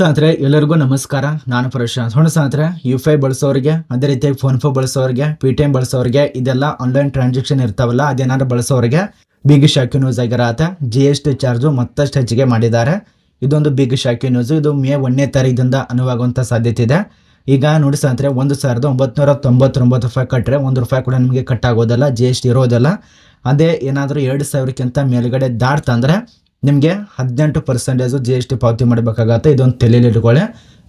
ಸ್ನೇಹಿತರೆ, ಎಲ್ಲರಿಗೂ ನಮಸ್ಕಾರ. ನಾನು ಪ್ರಶಾಂತ್. ಹೊಣ ಸ್ನೇಹಿತರೆ ಯು ಪಿ ಐ ಬಳಸೋರಿಗೆ, ಅದೇ ರೀತಿಯಾಗಿ ಫೋನ್ ಪೇ ಬಳಸೋರಿಗೆ ಪಿ ಬಳಸೋರಿಗೆ ಇದೆಲ್ಲ ಆನ್ಲೈನ್ ಟ್ರಾನ್ಸಾಕ್ಷನ್ ಇರ್ತಾವಲ್ಲ, ಅದೇನಾದ್ರು ಬಳಸೋರಿಗೆ ಬಿಗ್ ಶಾಕಿ ನ್ಯೂಸ್ ಆಗಿರತ್ತೆ. ಜಿ ಎಸ್ ಟಿ ಚಾರ್ಜು ಮತ್ತಷ್ಟು ಹೆಚ್ಚಿಗೆ ಮಾಡಿದ್ದಾರೆ. ಇದೊಂದು ಬಿಗ್ ಶಾಕಿ ನ್ಯೂಸ್ ಇದು ಮೇ ಒಂದನೇ ತಾರೀಕಿಂದ ಅನುವಾಗುವಂಥ ಸಾಧ್ಯತೆ ಇದೆ. ಈಗ ನೋಡಿ ಸ್ನೇಹಿತರೆ, ಒಂದು ಸಾವಿರದ ಒಂಬತ್ನೂರ ತೊಂಬತ್ತೊಂಬತ್ತು ರೂಪಾಯಿ ಕಟ್ಟರೆ ಒಂದು ರೂಪಾಯಿ ಕೂಡ ನಿಮಗೆ ಕಟ್ ಆಗೋದಲ್ಲ ಜಿ ಎಸ್ ಟಿ ಇರೋದಲ್ಲ. ಅದೇ ಏನಾದರೂ ಎರಡು ಸಾವಿರಕ್ಕಿಂತ ಮೇಲುಗಡೆ ದಾಟ್ತಂದ್ರೆ ನಿಮಗೆ ಹದಿನೆಂಟು ಪರ್ಸೆಂಟೇಜು ಜಿ ಎಸ್ ಟಿ ಪಾವತಿ ಮಾಡಬೇಕಾಗತ್ತೆ. ಇದೊಂದು ತಲೆಯಲ್ಲಿ ಇಟ್ಕೊಳ್ಳಿ.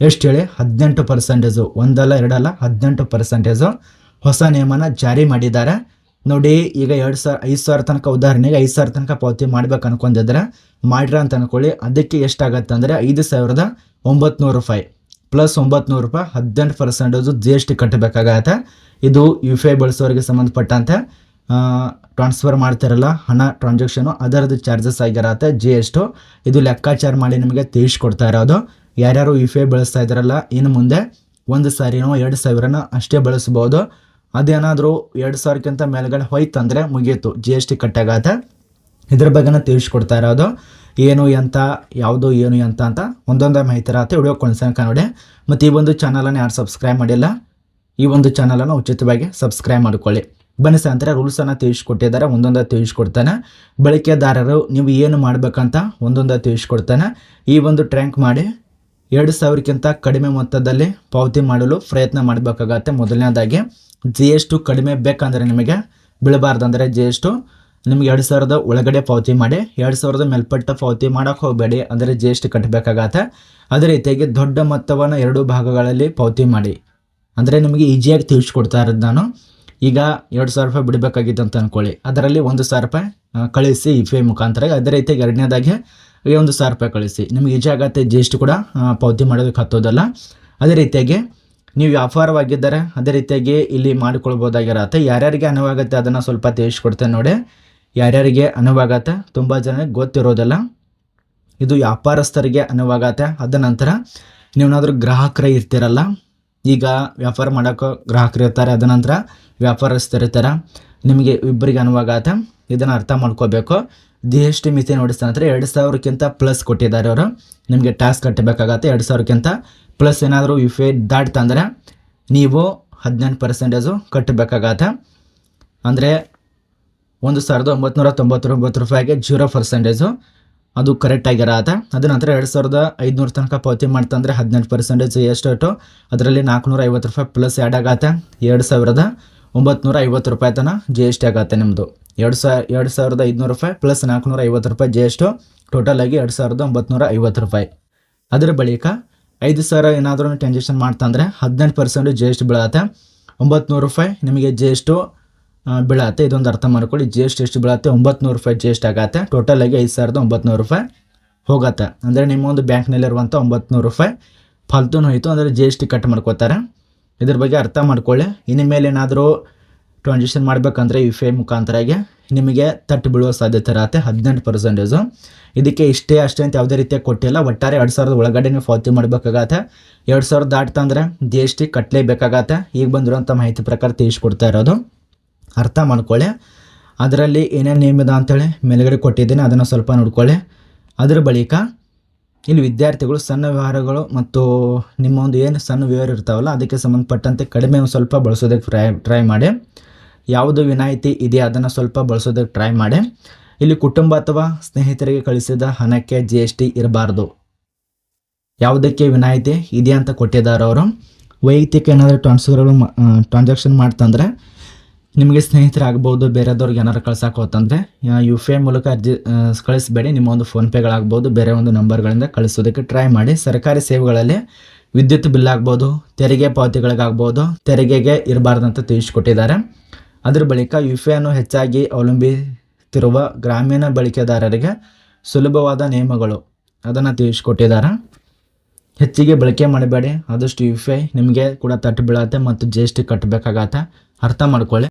ಎಷ್ಟು ಹೇಳಿ? ಹದಿನೆಂಟು ಪರ್ಸೆಂಟೇಜು ಒಂದಲ್ಲ, ಎರಡಲ್ಲ, ಹದಿನೆಂಟು ಪರ್ಸೆಂಟೇಜು ಹೊಸ ನಿಯಮನ ಜಾರಿ ಮಾಡಿದ್ದಾರೆ. ನೋಡಿ, ಈಗ ಎರಡು ಸಾವಿರ, ಐದು ಸಾವಿರ ತನಕ, ಉದಾಹರಣೆಗೆ ಐದು ಸಾವಿರ ತನಕ ಪಾವತಿ ಮಾಡ್ಬೇಕು ಅನ್ಕೊಂಡಿದ್ರೆ, ಮಾಡ್ರ ಅಂತ ಅನ್ಕೊಳ್ಳಿ. ಅದಕ್ಕೆ ಎಷ್ಟಾಗತ್ತೆ ಅಂದರೆ ಐದು ಸಾವಿರದ ಒಂಬತ್ನೂರು ರೂಪಾಯಿ. ಪ್ಲಸ್ ಒಂಬತ್ನೂರು ರೂಪಾಯಿ ಹದಿನೆಂಟು ಪರ್ಸೆಂಟೇಜು ಜಿ ಎಸ್ ಟಿ ಕಟ್ಟಬೇಕಾಗತ್ತೆ. ಇದು ಯು ಪಿ ಐ ಬಳಸೋರಿಗೆ ಸಂಬಂಧಪಟ್ಟಂತೆ. ಟ್ರಾನ್ಸ್ಫರ್ ಮಾಡ್ತಾರಲ್ಲ, ಹಣ ಟ್ರಾನ್ಸಾಕ್ಷನು ಅದರದ್ದು ಚಾರ್ಜಸ್ ಆಗಿರತ್ತೆ ಜಿ ಎಸ್ ಟು ಇದು ಲೆಕ್ಕಾಚಾರ ಮಾಡಿ ನಿಮಗೆ ತಿಳಿಸ್ಕೊಡ್ತಾ ಇರೋದು. ಯಾರ್ಯಾರು ಯು ಪಿ ಐ ಬಳಸ್ತಾ ಇದ್ದಾರಲ್ಲ, ಇನ್ನು ಮುಂದೆ ಒಂದು ಸಾರಿನೋ, ಎರಡು ಸಾವಿರನ ಅಷ್ಟೇ ಬಳಸ್ಬೋದು. ಅದೇನಾದರೂ ಎರಡು ಸಾವಿರಕ್ಕಿಂತ ಮೇಲ್ಗಡೆ ಹೋಯ್ತಂದ್ರೆ ಮುಗೀತು ಜಿ ಎಸ್ ಟಿ ಕಟ್ಟಾಗತ್ತೆ. ಇದ್ರ ಬಗ್ಗೆನ ತಿಳಿಸ್ಕೊಡ್ತಾ ಇರೋದು. ಏನು ಎಂತ, ಯಾವುದು, ಏನು ಎಂತ ಅಂತ ಒಂದೊಂದೇ ಮಾಹಿತಿ ಇರತ್ತೆ, ವಿಡಿಯೋ ಕೊನೆಸಂಕ ನೋಡಿ. ಮತ್ತು ಈ ಒಂದು ಚಾನಲನ್ನು ಯಾರು ಸಬ್ಸ್ಕ್ರೈಬ್ ಮಾಡಿಲ್ಲ, ಈ ಒಂದು ಚಾನಲನ್ನು ಉಚಿತವಾಗಿ ಸಬ್ಸ್ಕ್ರೈಬ್ ಮಾಡ್ಕೊಳ್ಳಿ. ಬನ್ನಿ ಅಂದರೆ ರೂಲ್ಸನ್ನು ತಿಳಿಸ್ಕೊಟ್ಟಿದ್ದಾರೆ ಒಂದೊಂದ ತಿಳಿಸ್ಕೊಡ್ತಾನೆ. ಬಳಕೆದಾರರು, ನೀವು ಏನು ಮಾಡಬೇಕಂತ ಒಂದೊಂದ ತಿಳಿಸ್ಕೊಡ್ತಾನೆ. ಈ ಒಂದು ಟ್ರ್ಯಾಂಕ್ ಮಾಡಿ ಎರಡು ಸಾವಿರಕ್ಕಿಂತ ಕಡಿಮೆ ಮೊತ್ತದಲ್ಲಿ ಪಾವತಿ ಮಾಡಲು ಪ್ರಯತ್ನ ಮಾಡಬೇಕಾಗತ್ತೆ. ಮೊದಲನೇದಾಗಿ ಜಿ ಎಸ್ ಟು ಕಡಿಮೆ ಬೇಕಂದರೆ ನಿಮಗೆ ಬೀಳಬಾರ್ದಂದರೆ ಜಿ ಎಸ್ ಟು ನಿಮ್ಗೆ ಎರಡು ಸಾವಿರದ ಒಳಗಡೆ ಪಾವತಿ ಮಾಡಿ, ಎರಡು ಸಾವಿರದ ಮೇಲ್ಪಟ್ಟ ಪಾವತಿ ಮಾಡೋಕೆ ಹೋಗಬೇಡಿ ಅಂದರೆ ಜಿ ಎಸ್ ಟಿ ಕಟ್ಟಬೇಕಾಗತ್ತೆ. ಅದೇ ರೀತಿಯಾಗಿ ದೊಡ್ಡ ಮೊತ್ತವನ್ನು ಎರಡು ಭಾಗಗಳಲ್ಲಿ ಪಾವತಿ ಮಾಡಿ. ಅಂದರೆ ನಿಮಗೆ ಈಜಿಯಾಗಿ ತಿಳಿಸ್ಕೊಡ್ತಾ ಇರೋದು ನಾನು. ಈಗ ಎರಡು ಸಾವಿರ ರೂಪಾಯಿ ಬಿಡಬೇಕಾಗಿತ್ತು ಅಂತ ಅಂದ್ಕೊಳ್ಳಿ ಅದರಲ್ಲಿ ಒಂದು ಸಾವಿರ ರೂಪಾಯಿ ಕಳಿಸಿ ಇ ಪಿ ಐ ಮುಖಾಂತರ. ಅದೇ ರೀತಿಯಾಗಿ ಎರಡನೇದಾಗಿ ಒಂದು ಸಾವಿರ ರೂಪಾಯಿ ಕಳಿಸಿ. ನಿಮಗೆ ಈಜಿ ಆಗತ್ತೆ ಜಿ ಎಸ್ ಟಿ ಕೂಡ ಪಾವತಿ ಮಾಡೋದಕ್ಕೆ ಹತ್ತೋದಲ್ಲ. ಅದೇ ರೀತಿಯಾಗಿ ನೀವು ವ್ಯಾಪಾರವಾಗಿದ್ದರೆ, ಅದೇ ರೀತಿಯಾಗಿ ಇಲ್ಲಿ ಮಾಡಿಕೊಳ್ಬೋದಾಗಿರತ್ತೆ. ಯಾರ್ಯಾರಿಗೆ ಅನುವಾಗತ್ತೆ ಅದನ್ನು ಸ್ವಲ್ಪ ತಿಳಿಸ್ಕೊಡ್ತೇನೆ ನೋಡಿ. ಯಾರ್ಯಾರಿಗೆ ಅನುವಾಗತ್ತೆ ತುಂಬ ಜನಕ್ಕೆ ಗೊತ್ತಿರೋದಲ್ಲ. ಇದು ವ್ಯಾಪಾರಸ್ಥರಿಗೆ ಅನುವಾಗತ್ತೆ. ಅದ ನಂತರ ನೀವೇನಾದರೂ ಗ್ರಾಹಕರೇ ಇರ್ತೀರಲ್ಲ ಈಗ ವ್ಯಾಪಾರ ಮಾಡೋಕೆ ಗ್ರಾಹಕರು ಇರ್ತಾರೆ. ಅದ ನಂತರ ವ್ಯಾಪಾರಸ್ಥರಿರ್ತಾರೆ ನಿಮಗೆ ಇಬ್ಬರಿಗೆ ಅನುವಾಗತ್ತೆ ಇದನ್ನು ಅರ್ಥ ಮಾಡ್ಕೋಬೇಕು. ಜಿ ಎಸ್ ಟಿ ಮಿತಿ ನೋಡಿಸ್ತ ನಂತರ ಎರಡು ಸಾವಿರಕ್ಕಿಂತ ಪ್ಲಸ್ ಕೊಟ್ಟಿದ್ದಾರೆ ಅವರು. ನಿಮಗೆ ಟ್ಯಾಕ್ಸ್ ಕಟ್ಟಬೇಕಾಗತ್ತೆ ಎರಡು ಸಾವಿರಕ್ಕಿಂತ ಪ್ಲಸ್ ಏನಾದರೂ ಯು ಪಿ ಐ ದಾಟ್ತಂದ್ರೆ ನೀವು ಹದಿನೆಂಟು ಪರ್ಸೆಂಟೇಜು ಕಟ್ಟಬೇಕಾಗತ್ತೆ ಅಂದರೆ ಒಂದು ಸಾವಿರದ ಒಂಬತ್ನೂರ ತೊಂಬತ್ತೊಂಬತ್ತು ರೂಪಾಯಿಗೆ ಜೀರೋ ಪರ್ಸೆಂಟೇಜು ಅದು ಕರೆಕ್ಟ್ ಆಗಿರತ್ತೆ ಅದ ನಂತರ ಎರಡು ಸಾವಿರದ ಐದುನೂರು ತನಕ ಪಾವತಿ ಮಾಡ್ತಂದ್ರೆ ಹದಿನೆಂಟು ಪರ್ಸೆಂಟೇಜ್ ಎಷ್ಟು ಅದರಲ್ಲಿ ನಾಲ್ಕುನೂರ ಐವತ್ತು ರೂಪಾಯಿ ಪ್ಲಸ್ ಆ್ಯಡ್ ಆಗತ್ತೆ. ಎರಡು ಸಾವಿರದ ಒಂಬತ್ನೂರ ಐವತ್ತು ರೂಪಾಯಿ ತನಕ ಜಿ ಎಸ್ ಟಿ ಆಗತ್ತೆ ನಿಮ್ಮದು ಎರಡು ಸಾವಿರ ಎರಡು ಸಾವಿರದ ಐದುನೂರು ರೂಪಾಯಿ ಪ್ಲಸ್ ನಾಲ್ಕುನೂರ ಐವತ್ತು ರೂಪಾಯಿ ಜಿ ಎಸ್ ಟು ಟೋಟಲ್ ಆಗಿ ಎರಡು ಸಾವಿರದ ಒಂಬತ್ನೂರ ಐವತ್ತು ರೂಪಾಯಿ. ಅದರ ಬಳಿಕ ಐದು ಸಾವಿರ ಏನಾದರೂ ಟ್ರಾನ್ಸಾಕ್ಷನ್ ಮಾಡ್ತಂದ್ರೆ ಹದಿನೆಂಟು ಪರ್ಸೆಂಟ್ ಜಿ ಎಸ್ ಟಿ ಬೀಳತ್ತೆ. ಒಂಬತ್ತು ರೂಪಾಯಿ ನಿಮಗೆ ಜಿ ಎಸ್ ಟಿ ಬೀಳತ್ತೆ. ಇದೊಂದು ಅರ್ಥ ಮಾಡ್ಕೊಳ್ಳಿ. ಜಿ ಎಸ್ ಟಿ ಎಷ್ಟು ಬೀಳತ್ತೆ? ಒಂಬತ್ತು ರೂಪಾಯಿ ಜಿ ಎಸ್ ಟಿ ಆಗತ್ತೆ. ಆಗಿ ಐದು ಸಾವಿರದ ಒಂಬತ್ತು ರೂಪಾಯಿ ಹೋಗತ್ತೆ. ಅಂದರೆ ನಿಮ್ಮ ಒಂದು ಬ್ಯಾಂಕ್ನಲ್ಲಿರುವಂಥ ಒಂಬತ್ತು ರೂಪಾಯಿ ಫಲ್ತು ಹೋಯಿತು. ಅಂದರೆ ಜಿ ಎಸ್ ಟಿ ಕಟ್ ಮಾಡ್ಕೋತಾರೆ. ಇದ್ರ ಬಗ್ಗೆ ಅರ್ಥ ಮಾಡ್ಕೊಳ್ಳಿ. ಇನ್ನು ಮೇಲೆ ಏನಾದರೂ ಟ್ರಾನ್ಸಾಕ್ಷನ್ ಮಾಡಬೇಕಂದ್ರೆ ಯು ಪಿ ಐ ಮುಖಾಂತರಾಗಿ ನಿಮಗೆ ತಟ್ಟು ಬೀಳುವ ಸಾಧ್ಯತೆ ಇರತ್ತೆ. ಹದಿನೆಂಟು ಪರ್ಸೆಂಟೇಜು ಇದಕ್ಕೆ ಇಷ್ಟೇ ಅಷ್ಟೇ ಅಂತ ಯಾವುದೇ ರೀತಿಯಾಗಿ ಕೊಟ್ಟಿಲ್ಲ ಒಟ್ಟಾರೆ ಎರಡು ಸಾವಿರದ ಒಳಗಡೆ ನೀವು ಪಾವತಿ ಮಾಡಬೇಕಾಗತ್ತೆ. ಎರಡು ಸಾವಿರದ ದಾಟ್ತಂದ್ರೆ ಜಿ ಎಸ್ ಟಿ ಕಟ್ಟಲೇಬೇಕಾಗತ್ತೆ ಈಗ ಬಂದಿರುವಂಥ ಮಾಹಿತಿ ಪ್ರಕಾರ ತಿಳಿಸ್ಕೊಡ್ತಾ ಇರೋದು. ಅರ್ಥ ಮಾಡ್ಕೊಳ್ಳೆ. ಅದರಲ್ಲಿ ಏನೇನು ನೇಮ್ ಇದೆ ಅಂತೇಳಿ ಮೇಲುಗಡೆ ಕೊಟ್ಟಿದ್ದೀನಿ, ಅದನ್ನು ಸ್ವಲ್ಪ ನೋಡ್ಕೊಳ್ಳಿ. ಅದರ ಬಳಿಕ ಇಲ್ಲಿ ವಿದ್ಯಾರ್ಥಿಗಳು, ಸಣ್ಣ ವ್ಯವಹಾರಗಳು ಮತ್ತು ನಿಮ್ಮ ಒಂದು ಏನು ಸಣ್ಣ ವ್ಯವಹಾರ ಇರ್ತಾವಲ್ಲ, ಅದಕ್ಕೆ ಸಂಬಂಧಪಟ್ಟಂತೆ ಕಡಿಮೆ ಸ್ವಲ್ಪ ಬಳಸೋದಕ್ಕೆ ಟ್ರೈ ಟ್ರೈ ಮಾಡಿ. ಯಾವುದು ವಿನಾಯಿತಿ ಇದೆ ಅದನ್ನು ಸ್ವಲ್ಪ ಬಳಸೋದಕ್ಕೆ ಟ್ರೈ ಮಾಡಿ. ಇಲ್ಲಿ ಕುಟುಂಬ ಅಥವಾ ಸ್ನೇಹಿತರಿಗೆ ಕಳಿಸಿದ ಹಣಕ್ಕೆ ಜಿ ಎಸ್ ಟಿ ಇರಬಾರ್ದು. ಯಾವುದಕ್ಕೆ ವಿನಾಯಿತಿ ಇದೆ ಅಂತ ಕೊಟ್ಟಿದ್ದಾರೆ ಅವರು. ವೈಯಕ್ತಿಕ ಏನಾದರೂ ಟ್ರಾನ್ಸ್ಫರ್ಗಳು ಟ್ರಾನ್ಸಾಕ್ಷನ್ ಮಾಡ್ತಂದ್ರೆ ನಿಮಗೆ ಸ್ನೇಹಿತರಾಗ್ಬೋದು, ಬೇರೆದವ್ರಿಗೆ ಏನಾರು ಕಳ್ಸಕ್ಕೆ ಹೋತಂದ್ರೆ ಯು ಪಿ ಐ ಮೂಲಕ ಅರ್ಜಿ ಕಳಿಸ್ಬೇಡಿ. ನಿಮ್ಮ ಒಂದು ಫೋನ್ಪೇಗಳಾಗ್ಬೋದು ಬೇರೆ ಒಂದು ನಂಬರ್ಗಳಿಂದ ಕಳಿಸೋದಕ್ಕೆ ಟ್ರೈ ಮಾಡಿ. ಸರ್ಕಾರಿ ಸೇವೆಗಳಲ್ಲಿ ವಿದ್ಯುತ್ ಬಿಲ್ ಆಗ್ಬೋದು, ತೆರಿಗೆ ಪಾವತಿಗಳಿಗಾಗ್ಬೋದು, ತೆರಿಗೆಗೆ ಇರಬಾರ್ದಂತ ತಿಳಿಸ್ಕೊಟ್ಟಿದ್ದಾರೆ. ಅದರ ಬಳಿಕ ಯು ಪಿ ಐನ್ನು ಹೆಚ್ಚಾಗಿ ಅವಲಂಬಿಸಿರುವ ಗ್ರಾಮೀಣ ಬಳಕೆದಾರರಿಗೆ ಸುಲಭವಾದ ನಿಯಮಗಳು ಅದನ್ನು ತಿಳಿಸ್ಕೊಟ್ಟಿದ್ದಾರೆ. ಹೆಚ್ಚಿಗೆ ಬಳಕೆ ಮಾಡಬೇಡಿ. ಆದಷ್ಟು ಯು ಪಿ ಐ ನಿಮಗೆ ಕೂಡ ತಟ್ಟು ಬೀಳತ್ತೆ ಮತ್ತು ಜಿ ಎಸ್ ಟಿ ಕಟ್ಟಬೇಕಾಗತ್ತೆ. ಅರ್ಥ ಮಾಡ್ಕೊಳ್ಳಿ.